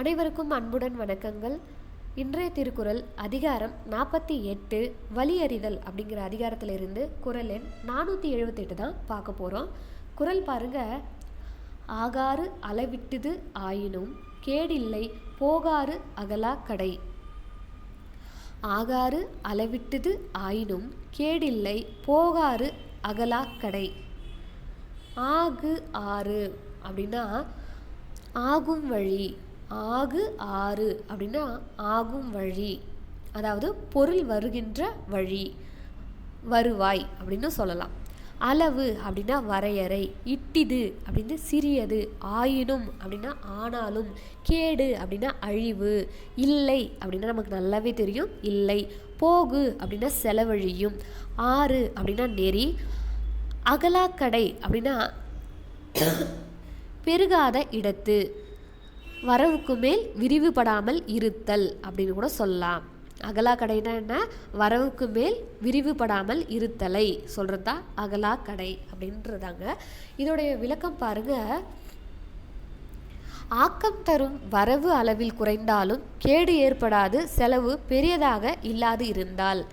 அனைவருக்கும் அன்புடன் வணக்கங்கள். இன்றைய திருக்குறள் அதிகாரம் நாற்பத்தி எட்டு வலியறிதல் அப்படிங்கிற அதிகாரத்திலிருந்து குறள் எண் நானூற்றி எழுபத்தெட்டு தான் பார்க்க போகிறோம் குறள் பாருங்க. ஆகாறு அளவிட்டுது ஆயினும் கேடில்லை போகாறு அகலா கடை. ஆகாறு அளவிட்டுது ஆயினும் கேடில்லை போகாறு அகலா கடை. ஆகு ஆறு அப்படின்னா ஆகும் வழி. ஆகு ஆறு அப்படின்னா ஆகும் வழி. அதாவது பொருள் வருகின்ற வழி வருவாய் அப்படின்னு சொல்லலாம். அளவு அப்படின்னா வரையறை இட்டிது அப்படின்னு சிறியது ஆயினும் அப்படின்னா ஆனாலும் கேடு அப்படின்னா அழிவு இல்லை அப்படின்னா நமக்கு நல்லாவே தெரியும் இல்லை. போகு அப்படின்னா செலவழியும் ஆறு அப்படின்னா நெறி அகலாக்கடை அப்படின்னா பெருகாத இடத்து வரவுக்கு மேல் விரிவுபடாமல் இருத்தல் அப்படின்னு கூட சொல்லலாம். அகலா கடைனா என்ன? வரவுக்கு மேல் விரிவுபடாமல் இருத்தலை சொல்கிறது தான் அகலா கடை அப்படின்றதாங்க. இதோடைய விளக்கம் பாருங்க. ஆக்கம் தரும் வரவு அளவில் குறைந்தாலும் கேடு ஏற்படாது செலவு பெரியதாக இல்லாது இருந்தால்.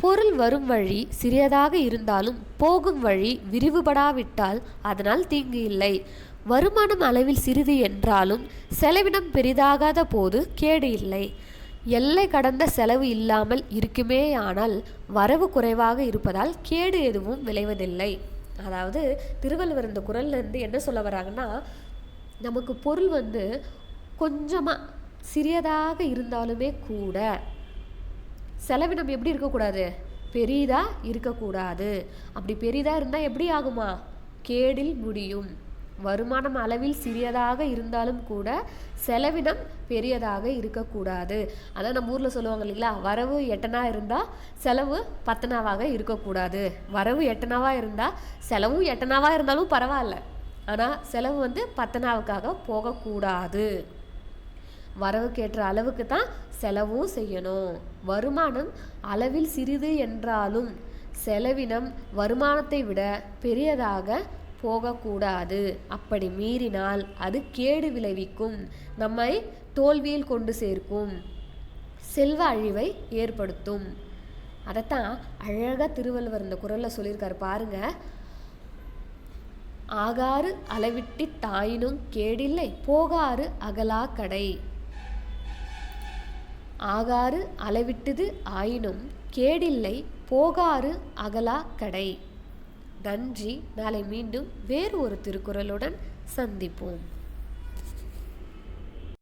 பொருள் வரும் வழி சிறியதாக இருந்தாலும் போகும் வழி விரிவுபடாவிட்டால் அதனால் தீங்கு இல்லை. வருமானம் அளவில் சிறிது என்றாலும் செலவினம் பெரிதாகாத போது கேடு இல்லை. எல்லை கடந்த செலவு இல்லாமல் இருக்குமே ஆனால் வரவு குறைவாக இருப்பதால் கேடு எதுவும் விளைவதில்லை. அதாவது திருவள்ளுவர் இந்த குரல்லேருந்து என்ன சொல்ல வராங்கன்னா நமக்கு பொருள் வந்து கொஞ்சமாக சிறியதாக இருந்தாலுமே கூட செலவினம் எப்படி இருக்கக்கூடாது? பெரிதாக இருக்கக்கூடாது. அப்படி பெரிதாக இருந்தால் எப்படி ஆகுமா? கேடில் முடியும். வருமானம் அளவில் சிறியதாக இருந்தாலும் கூட செலவினம் பெரியதாக இருக்கக்கூடாது. அதான் நம்ம ஊரில் சொல்லுவாங்க இல்லைங்களா? வரவு எட்டனா இருந்தால் செலவு பத்தனாவாக இருக்கக்கூடாது. வரவு எட்டனாவாக இருந்தால் செலவும் எட்டனாவாக இருந்தாலும் பரவாயில்ல. ஆனால் செலவு வந்து பத்தனாவுக்காக போகக்கூடாது. வரவுக்கேற்ற அளவுக்கு தான் செலவும் செய்யணும். வருமானம் அளவில் சிறிது என்றாலும் செலவினம் வருமானத்தை விட பெரியதாக போகக்கூடாது. அப்படி மீறினால் அது கேடு விளைவிக்கும். நம்மை தோல்வியில் கொண்டு சேர்க்கும். செல்வ அழிவை ஏற்படுத்தும். அதைத்தான் அழகாக திருவள்ளுவர் இந்த குரலில் சொல்லியிருக்காரு. பாருங்க. ஆகாறு அளவிட்டி தாயினும் கேடில்லை. போகாறு அகலா கடை. ஆகாறு அளவிட்டது ஆயினும் கேடில்லை. போகாறு அகலா கடை. நன்றி. நாளை மீண்டும் வேறு ஒரு திருக்குறளுடன் சந்திப்போம்.